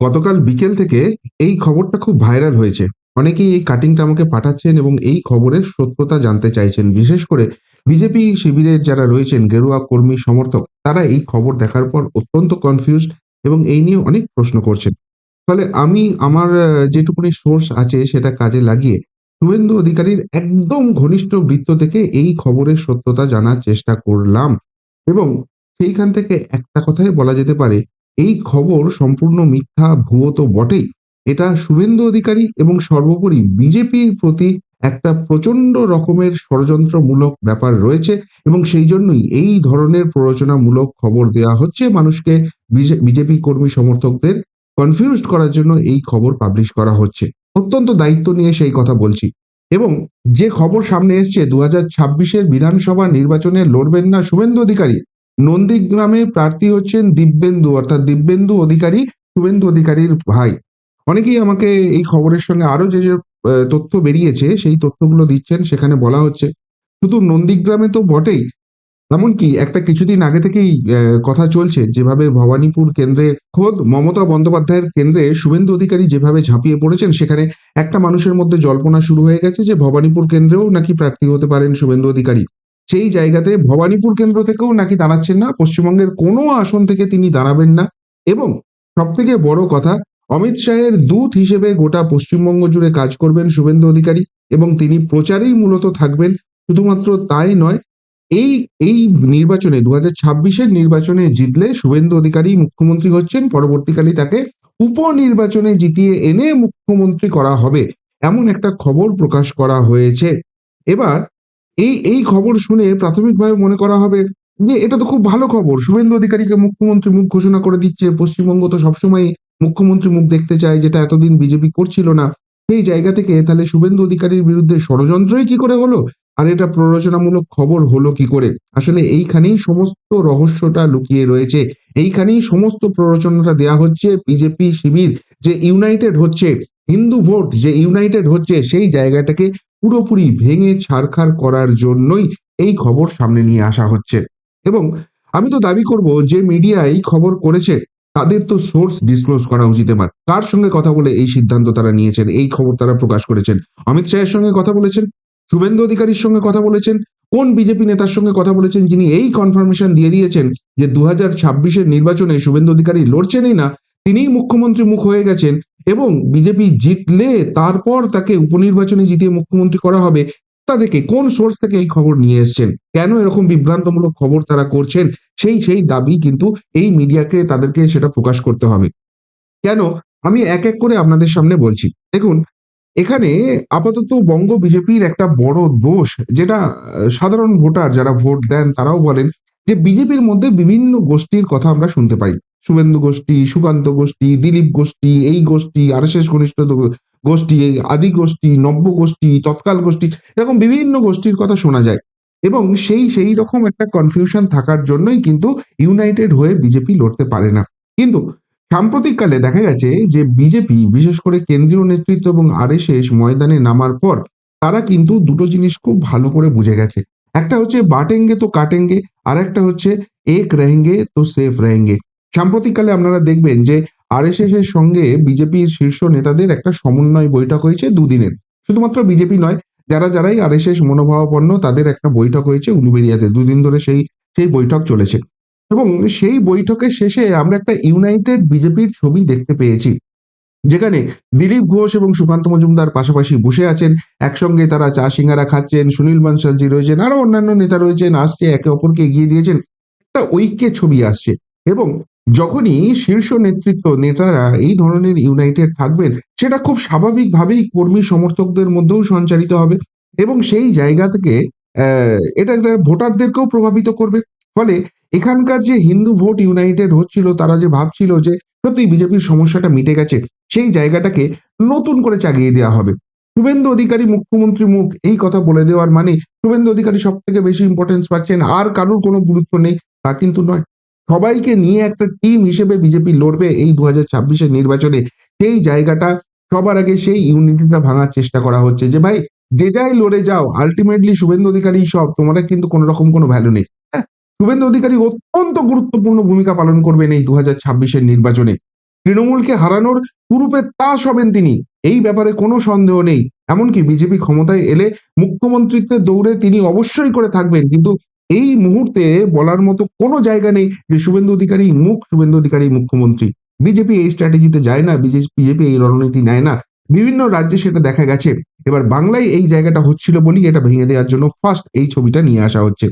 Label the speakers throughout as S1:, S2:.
S1: গতকাল বিকেল থেকে এই খবরটা খুব ভাইরাল হয়েছে। অনেকেই এই কাটিংটা আমাকে পাঠাচ্ছেন এবং এই খবরের সত্যতা জানতে চাইছেন। বিশেষ করে বিজেপি শিবিরের যারা রয়েছেন গেরুয়া কর্মী সমর্থক, তারা এই খবর দেখার পর অত্যন্ত কনফিউজড এবং এই নিয়ে অনেক প্রশ্ন করছেন। ফলে আমি আমার যেটুকুনি সোর্স আছে সেটা কাজে লাগিয়ে শুভেন্দু অধিকারীর একদম ঘনিষ্ঠ বৃত্ত থেকে এই খবরের সত্যতা জানার চেষ্টা করলাম এবং সেইখান থেকে একটা কথাই বলা যেতে পারে, এই খবর সম্পূর্ণ মিথ্যা, ভুয়ো তো বটেই। এটা শুভেন্দু অধিকারী এবং সর্বোপরি বিজেপির প্রতি একটা প্রচণ্ড রকমের ষড়যন্ত্রমূলক ব্যাপার রয়েছে এবং সেই জন্যই এই ধরনের প্ররোচনামূলক খবর দেয়া হচ্ছে মানুষকে বিজে বিজেপি কর্মী সমর্থকদের কনফিউজড করার জন্য এই খবর পাবলিশ করা হচ্ছে। অত্যন্ত দায়িত্ব নিয়ে সেই কথা বলছি এবং যে খবর সামনে এসছে ২০২৬ এর বিধানসভা নির্বাচনে লড়বেন না শুভেন্দু অধিকারী। নন্দীগ্রামে প্রার্থী হচ্ছেন দিব্যেন্দু অর্থাৎ দিব্যেন্দু অধিকারী, শুভেন্দু অধিকারীর ভাই। অনেকেই আমাকে এই খবরের সঙ্গে আরও যে, যে তথ্য বেরিয়েছে সেই তথ্যগুলো দিচ্ছেন। সেখানে বলা হচ্ছে শুধু নন্দীগ্রামে তো বটেই, এমনকি একটা কিছুদিন আগে থেকেই কথা চলছে যেভাবে ভবানীপুর কেন্দ্রে খোদ মমতা বন্দ্যোপাধ্যায়ের কেন্দ্রে শুভেন্দু অধিকারী যেভাবে ঝাঁপিয়ে পড়েছেন সেখানে একটা মানুষের মধ্যে জল্পনা শুরু হয়ে গেছে যে ভবানীপুর কেন্দ্রেও নাকি প্রার্থী হতে পারেন শুভেন্দু অধিকারী। সেই জায়গাতে ভবানীপুর কেন্দ্র থেকেও নাকি দাঁড়াচ্ছেন না। পশ্চিমবঙ্গের কোনো আসন থেকে তিনি দাঁড়াবেন না এবং সবথেকে বড় কথা অমিত শাহের দূত হিসেবে গোটা পশ্চিমবঙ্গ জুড়ে কাজ করবেন শুভেন্দু অধিকারী এবং তিনি প্রচারেই মূলত থাকবেন। শুধুমাত্র তাই নয়, এই, এই নির্বাচনে ২০২৬ এর নির্বাচনে জিতলে শুভেন্দু অধিকারী মুখ্যমন্ত্রী হচ্ছেন। পরবর্তীকালে তাকে উপনির্বাচনে জিতিয়ে এনে মুখ্যমন্ত্রী করা হবে। এমন একটা খবর প্রকাশ করা হয়েছে। এবার এই, এই খবর শুনে প্রাথমিকভাবে মনে করা হবে যে এটা তো খুব ভালো খবর। শুভেন্দু অধিকারীকে মুখ্যমন্ত্রী মুখ ঘোষণা করে দিচ্ছে। পশ্চিমবঙ্গ তো সবসময় মুখ্যমন্ত্রী মুখ দেখতে চায় যেটা এতদিন বিজেপি করছিল না। সেই জায়গা থেকে তাহলে শুভেন্দু অধিকারীর বিরুদ্ধে ষড়যন্ত্রই কি করে হলো? আর এটা প্ররোচনামূলক খবর হলো কি করে? আসলে এইখানেই সমস্ত রহস্যটা লুকিয়ে রয়েছে। এইখানেই সমস্ত প্ররোচনাটা দেয়া হচ্ছে বিজেপি শিবির যে ইউনাইটেড হচ্ছে, হিন্দু ভোট যে ইউনাইটেড হচ্ছে সেই জায়গাটাকে পুরোপুরি ভেঙে ছারখার করার জন্যই এই খবর সামনে নিয়ে আসা হচ্ছে। এবং আমি তো দাবি করব যে মিডিয়া এই খবর করেছে তাদের তো সোর্স ডিসক্লোজ করা উচিত এবার। কার সঙ্গে কথা বলে এই সিদ্ধান্ত তারা নিয়েছেন, এই খবর তারা প্রকাশ করেছেন? অমিত শাহের সঙ্গে কথা বলেছেন? শুভেন্দু অধিকারীর সঙ্গে কথা বলেছেন? কোন বিজেপি নেতার সঙ্গে কথা বলেছেন যিনি এই কনফার্মেশন দিয়ে দিয়েছেন যে ২০২৬ এর নির্বাচনে শুভেন্দু অধিকারী লড়ছেনই না, তিনিই মুখ্যমন্ত্রী মুখ হয়ে গেছেন এবং বিজেপি জিতলে তারপর তাকে উপনির্বাচনে জিতিয়ে মুখ্যমন্ত্রী করা হবে। তাদেরকে কোন সোর্স থেকে এই খবর নিয়ে এসছেন? কেন এরকম বিভ্রান্তমূলক খবর তারা করছেন? সেই, সেই দাবি কিন্তু এই মিডিয়াকে তাদেরকে সেটা প্রকাশ করতে হবে। কেন? আমি এক, এক করে আপনাদের সামনে বলছি। দেখুন, এখানে আপাতত বঙ্গ বিজেপির একটা বড় দোষ যেটা সাধারণ ভোটার যারা ভোট দেন তারাও বলেন যে বিজেপির মধ্যে বিভিন্ন গোষ্ঠীর কথা আমরা শুনতে পাই। শুভেন্দু গোষ্ঠী, সুকান্ত গোষ্ঠী, দিলীপ গোষ্ঠী, এই গোষ্ঠী আর এস ঘনিষ্ঠ গোষ্ঠী, এই আদি গোষ্ঠী, নব্য গোষ্ঠী, তৎকাল গোষ্ঠী, এরকম বিভিন্ন গোষ্ঠীর কথা শোনা যায়। এবং সেই সেই রকম একটা কনফিউশন থাকার জন্যই কিন্তু ইউনাইটেড হয়ে বিজেপি লড়তে পারে না। কিন্তু সাম্প্রতিককালে দেখা গেছে যে বিজেপি বিশেষ করে কেন্দ্রীয় নেতৃত্ব এবং আরএসএস ময়দানে নামার পর, তারা কিন্তু দুটো জিনিস খুব ভালো করে বুঝে গেছে। একটা হচ্ছে বাটেঙ্গে তো কাটেঙ্গে আর একটা হচ্ছে এক রেহেঙ্গে তো সেফ রেহেঙ্গে। সাম্প্রতিককালে আপনারা দেখবেন যে আরএসএস এর সঙ্গে বিজেপির শীর্ষ নেতাদের একটা সমন্বয় বৈঠক হয়েছে দুদিনের। শুধুমাত্র বিজেপি নয়, যারা, যারাই আর আরএসএস মনোভাবাপন্ন তাদের একটা বৈঠক হয়েছে উলুবেড়িয়াতে। দুদিন ধরে সেই, সেই বৈঠক চলেছে। এবং সেই বৈঠকের শেষে আমরা একটা ইউনাইটেড বিজেপির ছবি দেখতে পেয়েছি। যেখানে দিলীপ ঘোষ এবং সুকান্ত মজুমদার পাশাপাশি বসে আছেন। একসঙ্গে তারা চা সিঙ্গারা খাচ্ছেন, সুনীল বানশালজি রয়েছেন, আরও অন্যান্য নেতা রয়েছেন, আসছে একে অপরকে এগিয়ে দিয়েছেন। একটা ঐক্যের ছবি আসছে এবং যখনই শীর্ষ নেতৃত্ব নেতারা এই ধরনের ইউনাইটেড থাকবেন সেটা খুব স্বাভাবিকভাবেই কর্মী সমর্থকদের মধ্যেও সঞ্চারিত হবে এবং সেই জায়গা থেকে এটা ভোটারদেরকেও প্রভাবিত করবে। ফলে এখানকার যে হিন্দু ভোট ইউনাইটেড হচ্ছিল তারা যে ভাবছিল যে সত্যিই বিজেপির সমস্যাটা মিটে গেছে, সেই জায়গাটাকে নতুন করে চাগিয়ে দেওয়া হবে। শুভেন্দু অধিকারী মুখ্যমন্ত্রী মুখ এই কথা বলে দেওয়ার মানে শুভেন্দু অধিকারী সব থেকে বেশি ইম্পর্টেন্স পাচ্ছেন আর কারোর কোনো গুরুত্ব নেই তা কিন্তু নয়। সবাইকে নিয়ে একটা টিম হিসেবে বিজেপি লড়বে এই ২০২৬ এর নির্বাচনে। সেই জায়গাটা সবার আগে সেই ইউনিটিটা ভাঙার চেষ্টা করা হচ্ছে যে, ভাই, যে যাই লড়ে যাও আল্টিমেটলি শুভেন্দু অধিকারী সব, তোমাদের কিন্তু কোন রকম কোনো ভ্যালু নেই। হ্যাঁ? শুভেন্দু অধিকারী অত্যন্ত গুরুত্বপূর্ণ ভূমিকা পালন করবেন এই ২০২৬ এর নির্বাচনে। তৃণমূলকে হারানোর পুরুপের তাস হবেন তিনি, এই ব্যাপারে কোনো সন্দেহ নেই এমনকি বিজেপি ক্ষমতায় এলে মুখ্যমন্ত্রিত্বের দৌড়ে তিনি অবশ্যই করে থাকবেন, কিন্তু এই মুহূর্তে বলার মতো কোনো জায়গা নেই যে শুভেন্দু অধিকারী মুখ, শুভেন্দু অধিকারী মুখ্যমন্ত্রী। বিজেপি এই স্ট্র্যাটেজিতে যায় না বিজেপি এই রণনীতি নেয় না। বিভিন্ন রাজ্যে সেটা দেখা গেছে। এবার বাংলায় এই জায়গাটা হচ্ছিল বলেই এটা ভেঙে দেওয়ার জন্য ফার্স্ট এই ছবিটা নিয়ে আসা হচ্ছে।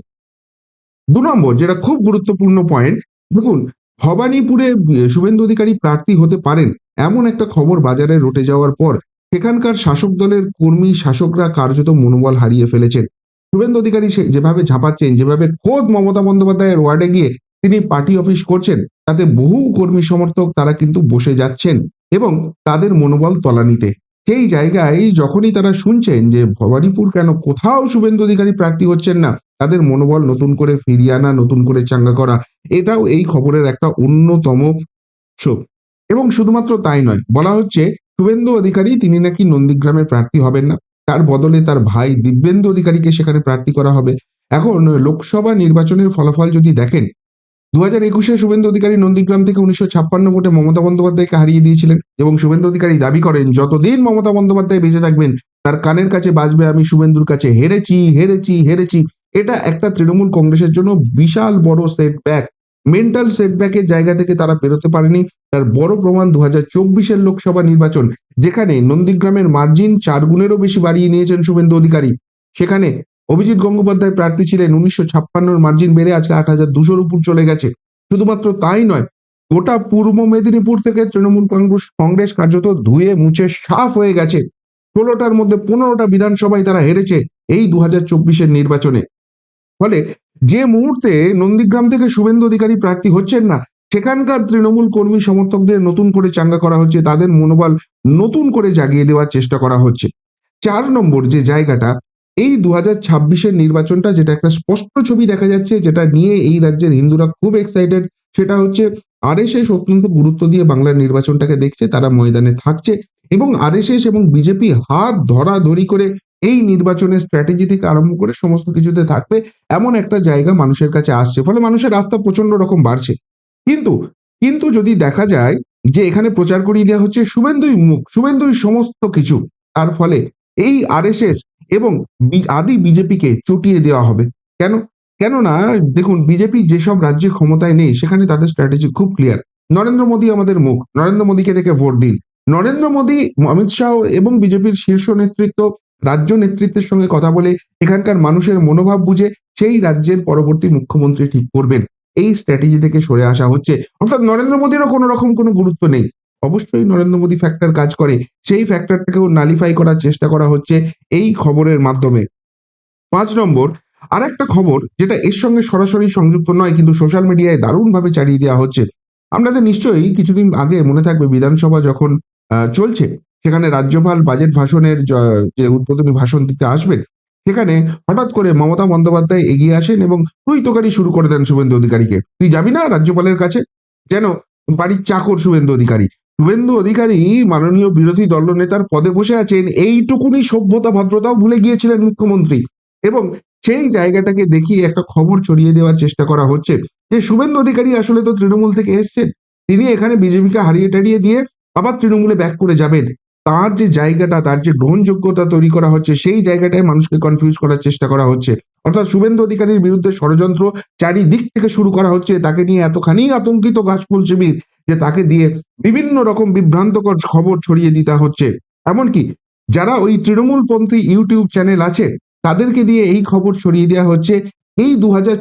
S1: দু নম্বর, যেটা খুব গুরুত্বপূর্ণ পয়েন্ট দেখুন, ভবানীপুরে শুভেন্দু অধিকারী প্রার্থী হতে পারেন, এমন একটা খবর বাজারে রটে যাওয়ার পর, সেখানকার শাসক দলের কর্মী শাসকরা কার্যত মনোবল হারিয়ে ফেলেছেন। শুভেন্দু অধিকারী যেভাবে ঝাঁপাচ্ছেন, যেভাবে খোদ মমতা বন্দ্যোপাধ্যায়ের ওয়ার্ডে গিয়ে তিনি পার্টি অফিস করছেন, তাতে বহু কর্মী সমর্থক তারা কিন্তু বসে যাচ্ছেন এবং তাদের মনোবল তলানিতে। সেই জায়গায় যখনই তারা শুনছেন যে ভবানীপুর কেন কোথাও শুভেন্দু অধিকারী প্রার্থী হচ্ছেন না, তাদের মনোবল নতুন করে ফিরিয়ে আনা, নতুন করে চাঙ্গা করা, এটাও এই খবরের একটা অন্যতম উৎস। এবং শুধুমাত্র তাই নয়, বলা হচ্ছে শুভেন্দু অধিকারী তিনি নাকি নন্দীগ্রামের প্রার্থী হবেন না। তার বদলে তার ভাই দিব্যেন্দু অধিকারীকে সেখানে প্রার্থী করা হবে। এখন লোকসভা নির্বাচনের ফলাফল যদি দেখেন দু হাজার একুশে শুভেন্দু অধিকারী নন্দীগ্রাম থেকে উনিশশো ছাপ্পান্ন ভোটে মমতা বন্দ্যোপাধ্যায়কে হারিয়ে দিয়েছিলেন এবং শুভেন্দু অধিকারী দাবি করেন, যতদিন মমতা বন্দ্যোপাধ্যায় বেঁচে থাকবেন, তার কানের কাছে বাজবে আমি শুভেন্দুর কাছে হেরেছি হেরেছি হেরেছি। এটা একটা তৃণমূল কংগ্রেসের জন্য বিশাল বড় সেটব্যাক মেন্টাল সেটব্যাকের জায়গা থেকে তারা বেরোতে পারেনি। তার বড় প্রমাণ দু হাজার চব্বিশের লোকসভা নির্বাচন, যেখানে নন্দীগ্রামের মার্জিন চার গুণেরও বেশি বাড়িয়ে নিয়েছেন শুভেন্দু অধিকারী। সেখানে অভিজিৎ গঙ্গোপাধ্যায় প্রার্থী ছিলেন, উনিশশো ছাপ্পান্নর মার্জিন বেড়ে আজকে আট হাজার দুশোর উপর চলে গেছে। শুধুমাত্র তাই নয়, গোটা পূর্ব মেদিনীপুর থেকে তৃণমূল কংগ্রেস কংগ্রেস কার্যত ধুয়ে মুছে সাফ হয়ে গেছে। ষোলোটার মধ্যে পনেরোটা বিধানসভায় তারা হেরেছে এই দু হাজার নির্বাচনে। ফলে যে মুহূর্তে নন্দীগ্রাম থেকে শুভেন্দু অধিকারী প্রার্থী হচ্ছেন না, সেখানকার তৃণমূল কর্মী সমর্থকদের নতুন করে চাঙ্গা করা হচ্ছে, তাদের মনোবল নতুন করে জাগিয়ে দেওয়ার চেষ্টা করা হচ্ছে। চার নম্বর যে জায়গাটা, এই দু হাজার নির্বাচনটা যেটা একটা স্পষ্ট ছবি দেখা যাচ্ছে, যেটা নিয়ে এই রাজ্যের হিন্দুরা খুব এক্সাইটেড সেটা হচ্ছে আর আরএসএস অত্যন্ত গুরুত্ব দিয়ে বাংলার নির্বাচনটাকে দেখছে, তারা ময়দানে থাকছে এবং আরএসএস এবং বিজেপি হাত ধরাধরি করে এই নির্বাচনের স্ট্র্যাটেজি থেকে আরম্ভ করে সমস্ত কিছুতে থাকবে এমন একটা জায়গা মানুষের কাছে আসছে। ফলে মানুষের রাস্তা প্রচণ্ড রকম বাড়ছে। কিন্তু কিন্তু যদি দেখা যায় যে এখানে প্রচার করিয়ে দেওয়া হচ্ছে শুভেন্দুই মুখ, শুভেন্দুই সমস্ত কিছু, তার ফলে এই আরএসএস এবং আদি বিজেপিকে চটিয়ে দেওয়া হবে। কেন? কেননা, দেখুন, বিজেপি যেসব রাজ্যে ক্ষমতায় নেই, সেখানে তাদের স্ট্র্যাটেজি খুব ক্লিয়ার নরেন্দ্র মোদী আমাদের মুখ, নরেন্দ্র মোদীকে দেখে ভোট দিন। নরেন্দ্র মোদী, অমিত শাহ এবং বিজেপির শীর্ষ নেতৃত্ব রাজ্য নেতৃত্বের সঙ্গে কথা বলে এখানকার মানুষের মনোভাব বুঝে সেই রাজ্যের পরবর্তী মুখ্যমন্ত্রী ঠিক করবেন। এই স্ট্র্যাটেজি থেকে সরে আসা হচ্ছে। অর্থাৎ নরেন্দ্র মোদীরও কোনো রকম কোনো গুরুত্ব নেই। অবশ্যই নরেন্দ্র মোদী ফ্যাক্টর কাজ করে। সেই ফ্যাক্টরটাকেও নালিফাই করার চেষ্টা করা হচ্ছে এই খবরের মাধ্যমে। পাঁচ নম্বর আর একটা খবর যেটা এর সঙ্গে সরাসরি সংযুক্ত নয়, কিন্তু সোশ্যাল মিডিয়ায় দারুণভাবে চালিয়ে দেওয়া হচ্ছে। আপনাদের নিশ্চয়ই কিছুদিন আগে মনে থাকবে বিধানসভা যখন চলছে সেখানে রাজ্যপাল বাজেট ভাষণের যে উদ্বোধনী ভাষণ দিতে আসবেন, সেখানে হঠাৎ করে মমতা বন্দ্যোপাধ্যায় এগিয়ে আসেন এবং তুই তোকারি শুরু করে দেন শুভেন্দু অধিকারীকে। তুই যাবি না রাজ্যপালের কাছে? যেন বাড়ির চাকর শুভেন্দু অধিকারী। শুভেন্দু অধিকারী মাননীয় বিরোধী দলনেতার পদে বসে আছেন, এইটুকুনি সভ্যতা ভদ্রতাও ভুলে গিয়েছিলেন মুখ্যমন্ত্রী। এবং সেই জায়গাটাকে দেখিয়ে একটা খবর ছড়িয়ে দেওয়ার চেষ্টা করা হচ্ছে, যে শুভেন্দু অধিকারী আসলে তো তৃণমূল থেকে এসছেন। তিনি এখানে বিজেপিকে হারিয়ে টারিয়ে দিয়ে আবার তৃণমূলে ব্যাক করে যাবেন। তার যে জায়গাটা, তার যে গ্রহণযোগ্যতা তৈরি করা হচ্ছে, সেই জায়গাটায় মানুষকে কনফিউজ করার চেষ্টা করা হচ্ছে। অর্থাৎ শুভেন্দু অধিকারীর বিরুদ্ধে ষড়যন্ত্র চারিদিক থেকে শুরু করা হচ্ছে, তাকে নিয়ে এতখানি আতঙ্কিত গাছফুল শিবির যে তাকে দিয়ে বিভিন্ন রকম বিভ্রান্তকর খবর ছড়িয়ে দিতে হচ্ছে। এমনকি যারা ওই তৃণমূলপন্থী ইউটিউব চ্যানেল আছে, তাদেরকে দিয়ে এই খবর ছড়িয়ে দেওয়া হচ্ছে। এই দু হাজার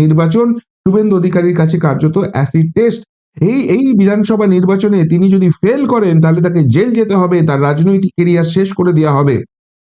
S1: নির্বাচন শুভেন্দু অধিকারীর কাছে কার্যত অ্যাসিড টেস্ট এই এই বিধানসভা নির্বাচনে তিনি যদি ফেল করেন, তাহলে তাকে জেল যেতে হবে, তার রাজনৈতিক কেরিয়ার শেষ করে দেওয়া হবে।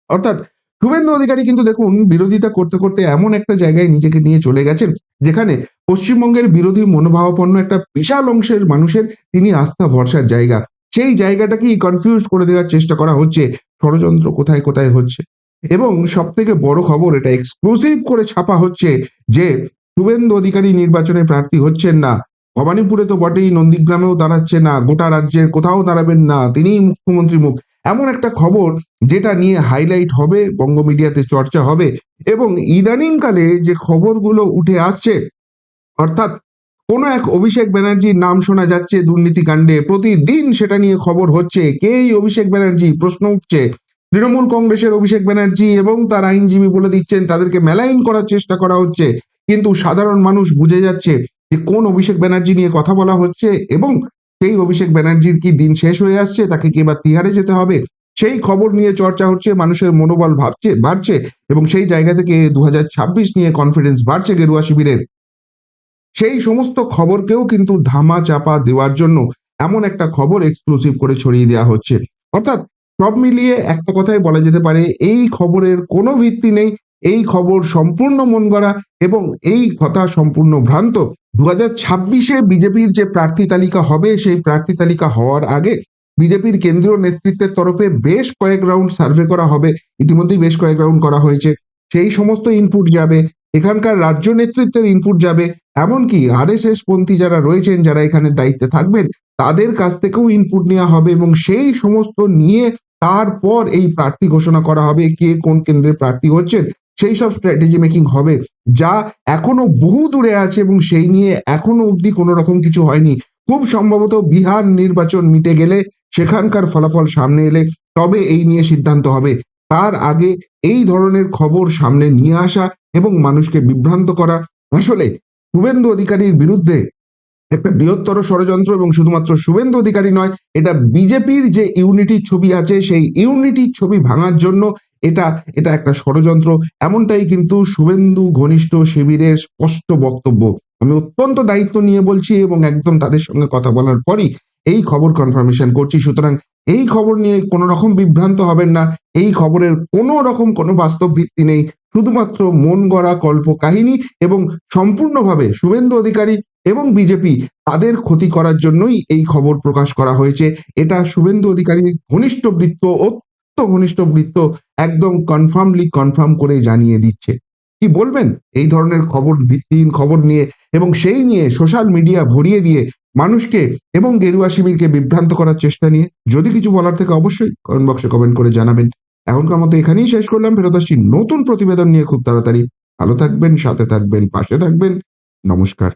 S1: অর্থাৎ শুভেন্দু অধিকারী কিন্তু দেখুন, বিরোধিতা করতে করতে এমন একটা জায়গায় নিজেকে নিয়ে চলে গেছেন, যেখানে পশ্চিমবঙ্গের বিরোধী মনোভাবাপন্ন একটা বিশাল অংশের মানুষের তিনি আস্থা ভরসার জায়গা। সেই জায়গাটাকেই কনফিউজ করে দেওয়ার চেষ্টা করা হচ্ছে, ষড়যন্ত্র কোথায় কোথায় হচ্ছে। এবং সব থেকে বড় খবর, এটা এক্সক্লুসিভ করে ছাপা হচ্ছে যে শুভেন্দু অধিকারী নির্বাচনে প্রার্থী হচ্ছেন না। ভবানীপুরে তো বটেই, নন্দীগ্রামেও দাঁড়াচ্ছে না, গোটা রাজ্যের কোথাও দাঁড়াবেন না, তিনিই মুখ্যমন্ত্রী মুখ। এমন একটা খবর যেটা নিয়ে হাইলাইট হবে, বঙ্গ মিডিয়াতে চর্চা হবে, এবং ইদানিংকালে যে খবরগুলো উঠে আসছে, অর্থাৎ কোনো এক অভিষেক ব্যানার্জির নাম শোনা যাচ্ছে দুর্নীতিকাণ্ডে, প্রতিদিন সেটা নিয়ে খবর হচ্ছে, কে এই অভিষেক ব্যানার্জি, প্রশ্ন উঠছে। তৃণমূল কংগ্রেসের অভিষেক ব্যানার্জি এবং তার আইনজীবী বলে দিচ্ছেন, তাদেরকে মেলাইন করার চেষ্টা করা হচ্ছে, কিন্তু সাধারণ মানুষ বুঝে যাচ্ছে যে কোন অভিষেক ব্যানার্জি নিয়ে কথা বলা হচ্ছে এবং সেই অভিষেক ব্যানার্জির কি দিন শেষ হয়ে আসছে, তাকে কি এবার তিহারে যেতে হবে? সেই খবর নিয়ে চর্চা হচ্ছে, মানুষের মনোবল ভাবছে, বাড়ছে এবং সেই জায়গা থেকে দু হাজার ছাব্বিশ নিয়ে কনফিডেন্স বাড়ছে গেরুয়া শিবিরের। সেই সমস্ত খবরকেও কিন্তু ধামা চাপা দেওয়ার জন্য এমন একটা খবর এক্সক্লুসিভ করে ছড়িয়ে দেওয়া হচ্ছে। অর্থাৎ সব মিলিয়ে একটা কথাই বলা যেতে পারে, এই খবরের কোনো ভিত্তি নেই এই খবর সম্পূর্ণ মন এবং এই কথা সম্পূর্ণ ভ্রান্ত। দু হাজার ছাব্বিশে বিজেপির যে প্রার্থী তালিকা হবে, সেই প্রার্থী তালিকা হওয়ার আগে বিজেপির কেন্দ্রীয় নেতৃত্বের তরফে বেশ কয়েক রাউন্ড সার্ভে করা হবে। ইতিমধ্যেই বেশ কয়েক রাউন্ড করা হয়েছে। সেই সমস্ত ইনপুট যাবে, এখানকার রাজ্য নেতৃত্বের ইনপুট যাবে, এমনকি আরএসএস পন্থী যারা রয়েছেন, যারা এখানে দায়িত্বে থাকবেন, তাদের কাছ থেকেও ইনপুট নেওয়া হবে এবং সেই সমস্ত নিয়ে তারপর এই প্রার্থী ঘোষণা করা হবে, কে কোন কেন্দ্রে প্রার্থী হচ্ছেন। সেই সব স্ট্র্যাটেজি মেকিং হবে, যা এখনও বহু দূরে আছে এবং সেই নিয়ে এখনও অবধি কোনো রকম কিছু হয়নি। খুব সম্ভবত বিহার নির্বাচন মিটে গেলে সেখানকার ফলাফল সামনে এলে তবে এই নিয়ে সিদ্ধান্ত হবে। তার আগে এই ধরনের খবর সামনে নিয়ে আসা এবং মানুষকে বিভ্রান্ত করা। আসলে শুভেন্দু অধিকারীর বিরুদ্ধে একটা বৃহত্তর ষড়যন্ত্র এবং শুধুমাত্র শুভেন্দু অধিকারী নয়, এটা বিজেপির যে ইউনিটির ছবি আছে, সেই ইউনিটির ছবি ভাঙার জন্য এটা এটা একটা ষড়যন্ত্র। এমনটাই কিন্তু শুভেন্দু ঘনিষ্ঠ শিবিরের স্পষ্ট বক্তব্য। আমি অত্যন্ত দায়িত্ব নিয়ে বলছি এবং একদম তাদের সঙ্গে কথা বলার পরই এই খবর কনফার্মেশন করছি। সুতরাং এই খবর নিয়ে কোনো রকম বিভ্রান্ত হবেন না। এই খবরের কোনো রকম কোনো বাস্তব ভিত্তি নেই। শুধুমাত্র মন গড়া কল্প কাহিনী এবং সম্পূর্ণভাবে শুভেন্দু অধিকারী এবং বিজেপি তাদের ক্ষতি করার জন্যই এই খবর প্রকাশ করা হয়েছে। এটা শুভেন্দু অধিকারীর ঘনিষ্ঠ বৃত্ত ঘনিষ্ঠ বৃত্ত একদম কনফার্মলি কনফার্ম করে জানিয়ে দিচ্ছে। কি বলবেন? এই ধরনের খবর ভিত্তিহীন খবর নিয়ে এবং সেই নিয়ে সোশ্যাল মিডিয়া ভরিয়ে দিয়ে মানুষকে এবং গেরুয়া শিবিরকে বিভ্রান্ত করার চেষ্টা নিয়ে যদি কিছু বলার থেকে অবশ্যই কমেন্ট বক্সে কমেন্ট করে জানাবেন। এখনকার মতো এখানেই শেষ করলাম। ফেরত আসছি নতুন প্রতিবেদন নিয়ে খুব তাড়াতাড়ি। ভালো থাকবেন, সাথে থাকবেন, পাশে থাকবেন। নমস্কার।